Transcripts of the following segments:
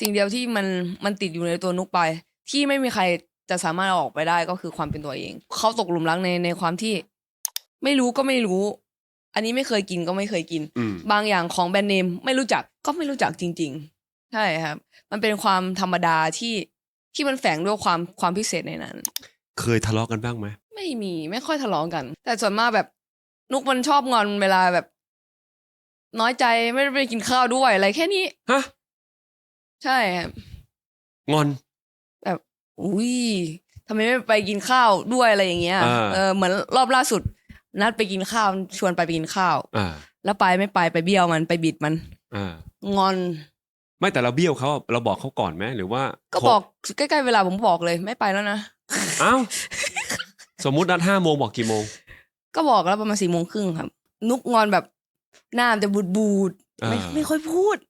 สิ่งเดียวที่มันมันติดอยู่ในตัวนุกไป ที่ไม่มีใครจะสามารถเอาออกไปได้ก็คือความเป็นตัวเอง เขาตกหลุมรักในในความที่ ไม่รู้ก็ไม่รู้ อันนี้ไม่เคยกินก็ไม่เคยกิน อืม บางอย่างของแบรนด์เนมไม่รู้จักก็ไม่รู้จักจริง ๆ ใช่ครับ มันเป็นความธรรมดาที่ที่มันแฝงด้วยความความพิเศษในนั้น เคยทะเลาะกันบ้างไหมไม่มีไม่ค่อยทะเลาะกัน แต่ส่วนมากแบบ นุกมันชอบงอนเวลาแบบ น้อยใจไม่ได้ไปกินข้าวด้วยอะไรแค่นี้ ฮะ ใช่ครับงอน แบบอุ้ยทำไมไม่ไปกินข้าวด้วยอะไรอย่างเงี้ย อ่า เออเหมือนรอบล่าสุด นัดไปกินข้าวชวนไปไปกินข้าว อ่าแล้วไปไม่ไปไปเบี้ยวมันไปบิดมัน อ่างอน ไม่แต่เราเบี้ยวเขาอะเราบอกเขาก่อนไหมหรือว่าก็บอกใกล้ๆเวลาผมบอกเลยไม่ไปแล้วนะ เอ้า สมมุตินัดห้าโมงบอกกี่โมง ก็บอกแล้วประมาณสี่โมงครึ่งครับ นุกงอนแบบหน้ามันจะบูดบูดๆไม่อ่า ไม่ค่อยพูดอ่า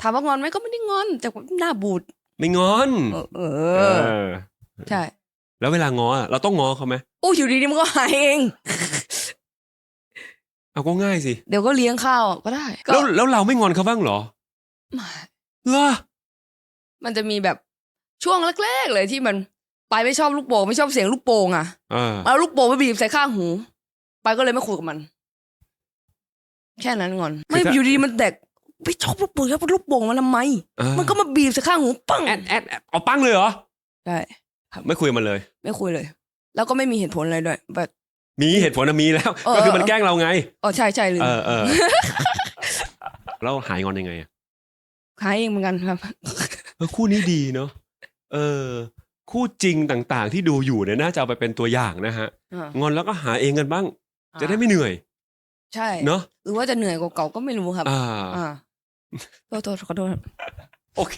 ถามว่างอนไหมก็ไม่ได้งอน แต่หน้าบูดไม่งอน เออเอเอออใช่แล้วเวลาง้ออะเราต้องง้อเขาไหมอู้อยู่ดีๆมันก็หายเองเอาก็ง่ายสิ เดี๋ยวก็เลี้ยงข้าวก็ได้ก็แล้วแล้วเราไม่งอนเขาบ้างเหรอไม่เหรอมันจะมีแบบช่วงแรกๆเลยที่มันไปไม่ชอบลูกโป่งไม่ชอบเสียงลูกโป่งอะเออเอาลูกโป่งไปบีบใส่ข้างหู ไปก็เลยไม่คุยกับมัน แค่นั้นงอน ไม่อยู่ดีมันแตก ไม่ชอบลูกโป่งชอบลูกโป่งมันทำไม เออมันก็มาบีบใส่ข้างหูปังแอดแอดแอดเอาปั้งเลยเหรอใช่ไม่คุยกับมันเลย ไม่คุยเลย แล้วก็ไม่มีเหตุผลอะไรด้วยแบบ มีเหตุผลนะมีแล้ว เออก็คือมันแกล้งเราไง อ๋อใช่ใช่ลืมเออเออแล้วหายงอนยังไงอะหายเองเหมือนกันครับ เออคู่นี้ดีเนาะเออ คู่จริงต่างๆ ที่ดูอยู่เนี่ยน่าจะเอาไปเป็นตัวอย่างนะฮะอ่างอนแล้วก็หาเองกันบ้าง จะได้ไม่เหนื่อย ใช่เนาะหรือว่าจะเหนื่อยกว่าเก่าก็ไม่รู้ครับ อ่า อ่าโทษโทษขอโทษโอเค